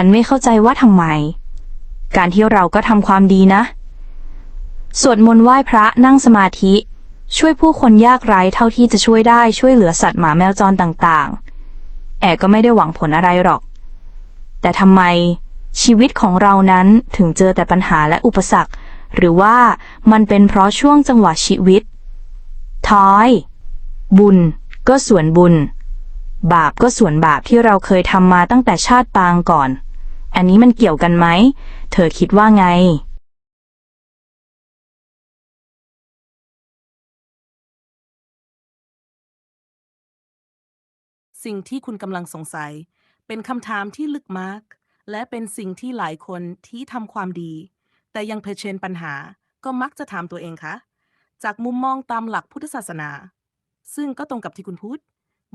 ฉันไม่เข้าใจว่าทำไม การที่เราก็ทำความดีนะ สวดมนต์ไหว้พระนั่งสมาธิ ช่วยผู้คนยากไร้เท่าที่จะช่วยได้ช่วยเหลือสัตว์หมาแมวจรต่างๆ แอบก็ไม่ได้หวังผลอะไรหรอก แต่ทำไมชีวิตของเรานั้นถึงเจอแต่ปัญหาและอุปสรรค หรือว่ามันเป็นเพราะช่วงจังหวะชีวิต ท้อย บุญก็ส่วนบุญ บาปก็ส่วนบาปที่เราเคยทำมาตั้งแต่ชาติปางก่อน อันนี้มันเกี่ยวกันไหม เธอคิดว่าไง สิ่งที่คุณกำลังสงสัย เป็นคำถามที่ลึกมาก และเป็นสิ่งที่หลายคนที่ทำความดี แต่ยังเผชิญปัญหาก็มักจะถามตัวเองคะ จากมุมมองตามหลักพุทธศาสนา ซึ่งก็ตรงกับที่คุณพูด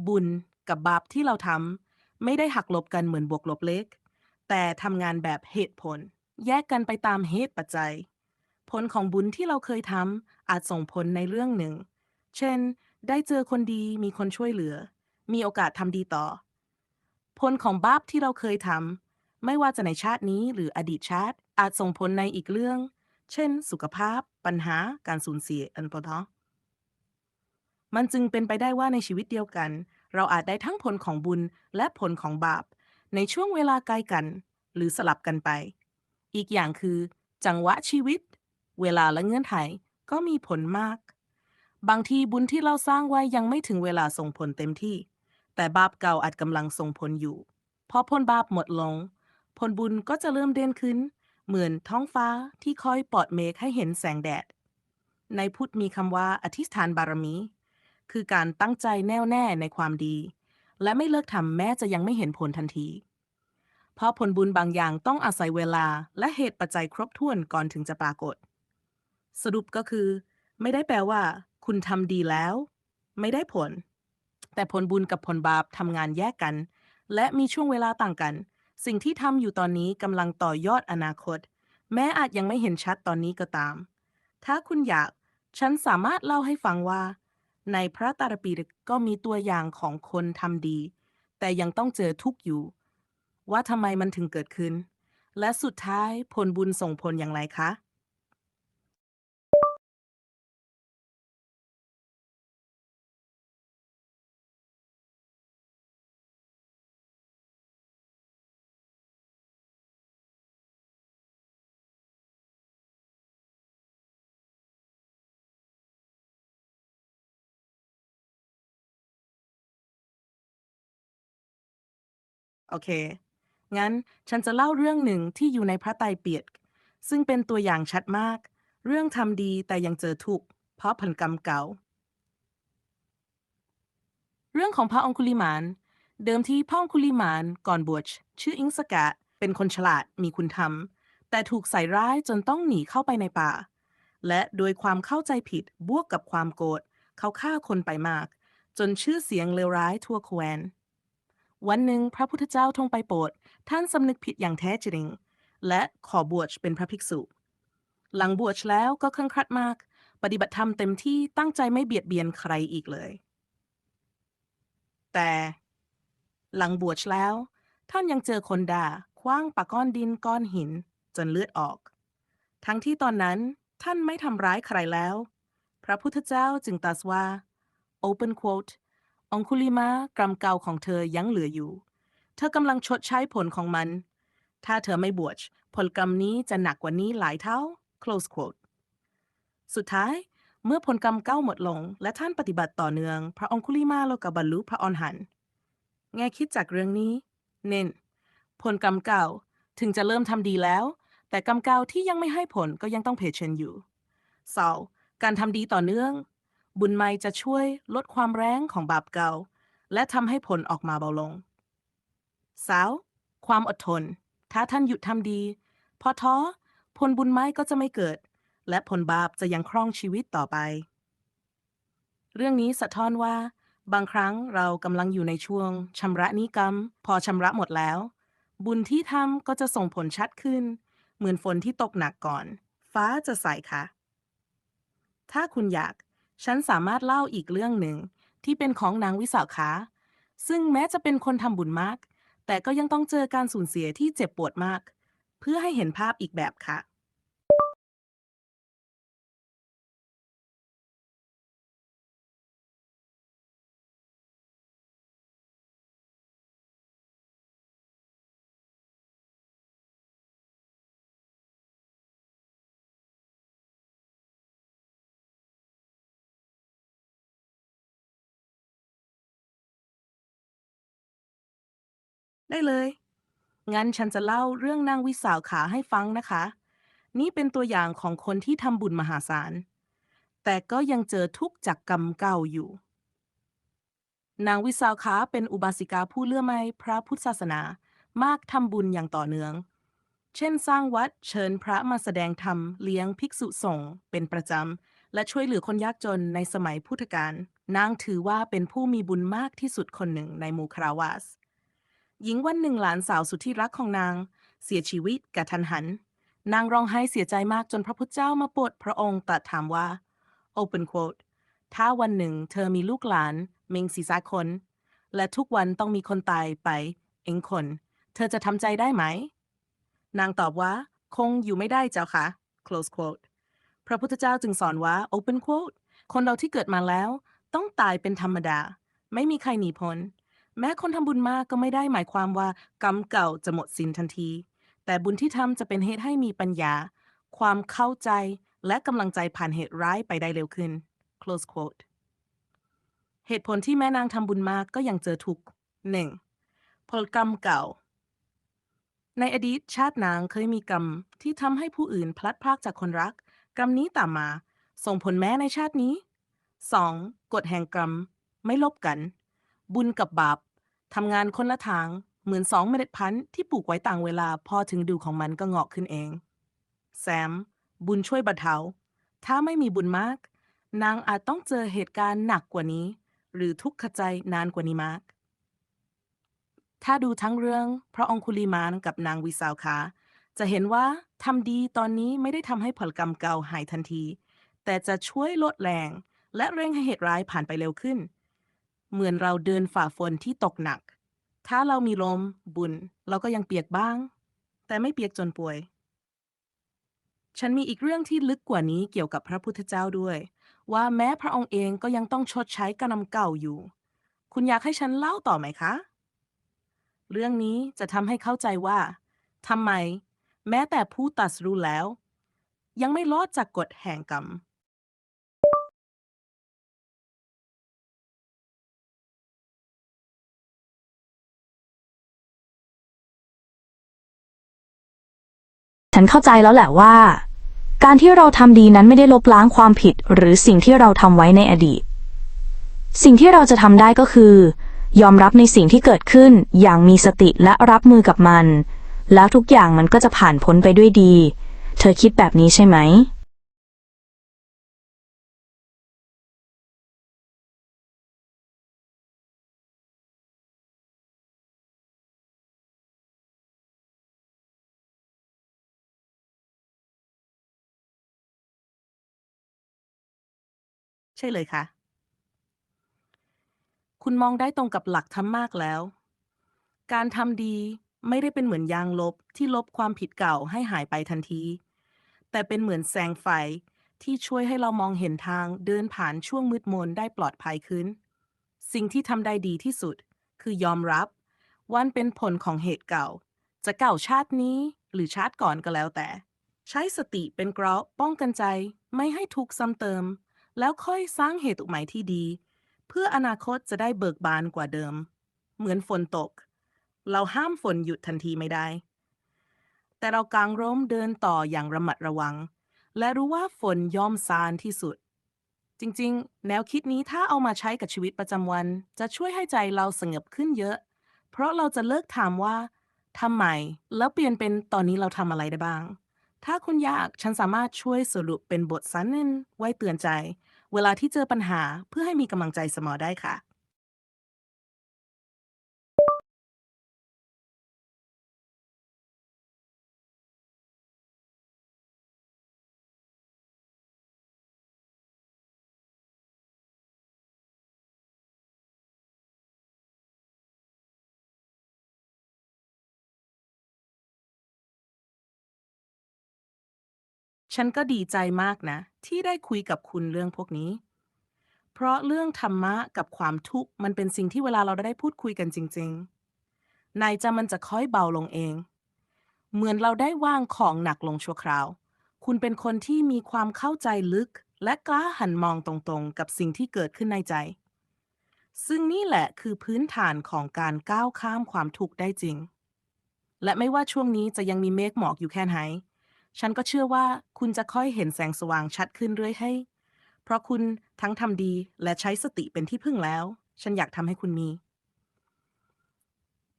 บุญกับบาปที่เราทำไม่ได้หักลบกันเหมือนบวกลบเลข แต่ทำงานแบบเหตุผล แยกกันไปตามเหตุปัจจัย ผลของบุญที่เราเคยทำอาจส่งผลในเรื่องหนึ่ง เช่น ได้เจอคนดีมีคนช่วยเหลือ มีโอกาสทำดีต่อ ผลของบาปที่เราเคยทำไม่ว่าจะในชาตินี้หรืออดีตชาติอาจส่งผลในอีกเรื่อง เช่น สุขภาพ ปัญหาการสูญเสียอันปะทะมันจึงเป็นไปได้ว่าในชีวิตเดียวกัน เราอาจได้ทั้งผลของบุญและผลของบาป ในช่วงเวลาใกล้กัน หรือสลับกันไป อีกอย่างคือ จังหวะชีวิต เวลาและเงื่อนไขก็มีผลมาก บางทีบุญที่เราสร้างไว้ยังไม่ถึงเวลาส่งผลเต็มที่ แต่บาปเก่าอาจกำลังส่งผลอยู่ พอผลบาปหมดลง ผลบุญก็จะเริ่มเด่นขึ้น เหมือนท้องฟ้าที่คอยปลอดเมฆให้เห็นแสงแดด ในพุทธมีคำว่าอธิษฐานบารมี คือการตั้งใจแน่วแน่ในความดี และไม่เลิกทำแม้จะยังไม่เห็นผลทันที เพราะผลบุญบางอย่างต้องอาศัยเวลาและเหตุปัจจัยครบถ้วนก่อนถึงจะปรากฏ สรุปก็คือ ไม่ได้แปลว่า คุณทำดีแล้ว ไม่ได้ผล แต่ผลบุญกับผลบาปทำงานแยกกัน และมีช่วงเวลาต่างกัน สิ่งที่ทำอยู่ตอนนี้กำลังต่อยอดอนาคต แม้อาจยังไม่เห็นชัดตอนนี้ก็ตาม ถ้าคุณอยาก ฉันสามารถเล่าให้ฟังว่า ในพระตารปิฎกก็มีตัวอย่างของคนทำดี แต่ยังต้องเจอทุกข์อยู่ ว่าทำไมมันถึงเกิดขึ้น และสุดท้ายผลบุญส่งผลอย่างไรคะ โอเค งั้นฉันจะเล่าเรื่องหนึ่งที่อยู่ในพระไตรปิฎกซึ่งเป็นตัวอย่างชัดมาก เรื่องทำดีแต่ยังเจอทุกข์เพราะผลกรรมเก่า เรื่องของพระองคุลิมาน เดิมที่พระองคุลิมานก่อนบวชชื่ออิงสกะ เป็นคนฉลาดมีคุณธรรม แต่ถูกใส่ร้ายจนต้องหนีเข้าไปในป่า และโดยความเข้าใจผิดบวกกับความโกรธเขาฆ่าคนไปมาก จนชื่อเสียงเลวร้ายทั่วแคว้น วันหนึ่งพระพุทธเจ้าทรงไปโปรดท่านสำนึกผิดอย่างแท้จริง และขอบวชเป็นพระภิกษุ หลังบวชแล้วก็เคร่งครัดมาก ปฏิบัติธรรมเต็มที่ตั้งใจไม่เบียดเบียนใครอีกเลย แต่หลังบวชแล้ว ท่านยังเจอคนด่าคว้างปากก้อนดินก้อนหิน จนเลือดออก ทั้งที่ตอนนั้นท่านไม่ทำร้ายใครแล้ว พระพุทธเจ้าจึงตรัสว่า open quote องคุลิมากรรมเก่าของเธอยังเหลืออยู่ เธอกำลังชดใช้ผลของมัน ถ้าเธอไม่บวชผลกรรมนี้จะหนักกว่านี้หลายเท่า close quote สุดท้ายเมื่อผลกรรมเก้าหมดลง และท่านปฏิบัติต่อเนื่อง พระองคุลิมาโลกบรรลุพระอรหันต์แง่คิดจากเรื่องนี้ เน้น ผลกรรมเก่าถึงจะเริ่มทำดีแล้ว แต่กรรมเก่าที่ยังไม่ให้ผลก็ยังต้องเผชิญอยู่ 2. การทำดีต่อเนื่อง บุญใหม่จะช่วยลดความแรงของบาปเก่า และทำให้ผลออกมาเบาลง 3. ความอดทน ถ้าท่านหยุดทำดี พอท้อผลบุญไม้ก็จะไม่เกิด และผลบาปจะยังครองชีวิตต่อไป เรื่องนี้สะท้อนว่า บางครั้งเรากำลังอยู่ในช่วงชำระนิกรรม พอชำระหมดแล้ว บุญที่ทำก็จะส่งผลชัดขึ้น เหมือนฝนที่ตกหนักก่อน ฟ้าจะใสค่ะ ถ้าคุณอยาก ฉันสามารถเล่าอีกเรื่องหนึ่ง ที่เป็นของนางวิสาขา ซึ่งแม้จะเป็นคนทำบุญมาก แต่ก็ยังต้องเจอการสูญเสียที่เจ็บปวดมาก เพื่อให้เห็นภาพอีกแบบค่ะ ได้เลย งั้นฉันจะเล่าเรื่องนางวิสาขาให้ฟังนะคะ นี่เป็นตัวอย่างของคนที่ทำบุญมหาศาล แต่ก็ยังเจอทุกข์จากกรรมเก่าอยู่ นางวิสาขาเป็นอุบาสิกาผู้เลื่อมใสพระพุทธศาสนามากทำบุญอย่างต่อเนื่อง เช่นสร้างวัดเชิญพระมาแสดงธรรมเลี้ยงภิกษุสงฆ์เป็นประจำ และช่วยเหลือคนยากจนในสมัยพุทธกาลนางถือว่าเป็นผู้มีบุญมากที่สุดคนหนึ่งในหมู่คราวาส หญิงวันหนึ่งหลานสาวสุดที่รักของนาง เสียชีวิตกระทันหัน นางร้องไห้เสียใจมากจนพระพุทธเจ้ามาโปรดพระองค์ตรัสถามว่า Open quote ถ้าวันหนึ่งเธอมีลูกหลานมิงศีรษะคน และทุกวันต้องมีคนตายไป เองคน เธอจะทำใจได้ไหม นางตอบว่า คงอยู่ไม่ได้เจ้าค่ะ close quote พระพุทธเจ้าจึงสอนว่า open quote คนเราที่เกิดมาแล้ว ต้องตายเป็นธรรมดา ไม่มีใครหนีพ้น แม้คนทำบุญมากก็ไม่ได้หมายความว่ากรรมเก่าจะหมดสิ้นทันที แต่บุญที่ทำจะเป็นเหตุให้มีปัญญา ความเข้าใจและกำลังใจผ่านเหตุร้ายไปได้เร็วขึ้น close quote เหตุผลที่แม่นางทำบุญมากก็ยังเจอทุกข์หนึ่งผลกรรมเก่า ในอดีตชาตินางเคยมีกรรมที่ทำให้ผู้อื่นพลัดพรากจากคนรัก กรรมนี้ตามมา ส่งผลแม้ในชาตินี้ 2. กฎแห่งกรรม ไม่ลบกัน บุญกับบาปทำงานคนละทาง เหมือนสองเมล็ดพันธุ์ที่ปลูกไว้ต่างเวลาพอถึงดูของมันก็งอกขึ้นเอง แซม บุญช่วยบรรเทา ถ้าไม่มีบุญมาก นางอาจต้องเจอเหตุการณ์หนักกว่านี้ หรือทุกข์ใจนานกว่านี้มาก ถ้าดูทั้งเรื่องพระองคุลิมานกับนางวิสาวขาจะเห็นว่าทำดีตอนนี้ไม่ได้ทำให้ผลกรรมเก่าหายทันที แต่จะช่วยลดแรง และเร่งให้เหตุร้ายผ่านไปเร็วขึ้น เหมือนเราเดินฝ่าฝนที่ตกหนัก ถ้าเรามีลมบุญ เราก็ยังเปียกบ้าง แต่ไม่เปียกจนป่วย ฉันมีอีกเรื่องที่ลึกกว่านี้เกี่ยวกับพระพุทธเจ้าด้วย ว่าแม้พระองค์เองก็ยังต้องชดใช้กรรมเก่าอยู่ คุณอยากให้ฉันเล่าต่อไหมคะ เรื่องนี้จะทำให้เข้าใจว่าทำไม แม้แต่ผู้ตรัสรู้แล้ว ยังไม่รอดจากกฎแห่งกรรม ฉันเข้าใจแล้วแหละว่า การที่เราทำดีนั้นไม่ได้ลบล้างความผิด หรือสิ่งที่เราทำไว้ในอดีต สิ่งที่เราจะทำได้ก็คือ ยอมรับในสิ่งที่เกิดขึ้นอย่างมีสติและรับมือกับมัน แล้วทุกอย่างมันก็จะผ่านพ้นไปด้วยดี เธอคิดแบบนี้ใช่ไหม ช่เลยค่ะคุณมองได้ตรงกับหลักธรรมมากแล้ว การทำดีไม่ได้เป็นเหมือนยางลบที่ลบความผิดเก่าให้หายไปทันที แต่เป็นเหมือนแสงไฟที่ช่วยให้เรามองเห็นทางเดินผ่านช่วงมืดมนได้ปลอดภัยขึ้น สิ่งที่ทำได้ดีที่สุด คือยอมรับวันเป็นผลของเหตุเก่า จะเก่าชาตินี้หรือชาติก่อนก็แล้วแต่ ใช้สติเป็นเกราะป้องกันใจไม่ให้ถูกซ้ำเติม แล้วค่อยสร้างเหตุใหม่ที่ดี เพื่ออนาคตจะได้เบิกบานกว่าเดิม เหมือนฝนตก เราห้ามฝนหยุดทันทีไม่ได้ แต่เรากางร่มเดินต่ออย่างระมัดระวัง และรู้ว่าฝนย่อมซานที่สุด จริงๆ แนวคิดนี้ถ้าเอามาใช้กับชีวิตประจำวัน จะช่วยให้ใจเราสงบขึ้นเยอะ เพราะเราจะเลิกถามว่าทำไมแล้วเปลี่ยนเป็นตอนนี้เราทำอะไรได้บ้าง ถ้าคุณอยากฉันสามารถช่วยสรุปเป็นบทสั้นไว้เตือนใจ เวลาที่เจอปัญหาเพื่อให้มีกำลังใจเสมอได้ค่ะ ฉันก็ดีใจมากนะ ที่ได้คุยกับคุณเรื่องพวกนี้ เพราะเรื่องธรรมะกับความทุกข์มันเป็นสิ่งที่เวลาเราได้พูดคุยกันจริง ๆ นายจะมันจะค่อยเบาลงเอง เหมือนเราได้วางของหนักลงชั่วคราว คุณเป็นคนที่มีความเข้าใจลึก และกล้าหันมองตรงๆ กับสิ่งที่เกิดขึ้นในใจ ซึ่งนี่แหละคือพื้นฐานของการก้าวข้ามความทุกข์ได้จริง และไม่ว่าช่วงนี้จะยังมีเมฆหมอกอยู่แค่ไหน ฉันก็เชื่อว่าคุณจะค่อยเห็นแสงสว่างชัดขึ้นเรื่อยให้ เพราะคุณทั้งทำดีและใช้สติเป็นที่พึ่งแล้ว ฉันอยากทำให้คุณมี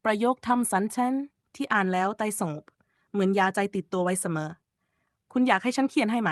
ประโยคทำสันเช่นที่อ่านแล้วใจสงบ เหมือนยาใจติดตัวไว้เสมอ คุณอยากให้ฉันเขียนให้ไหม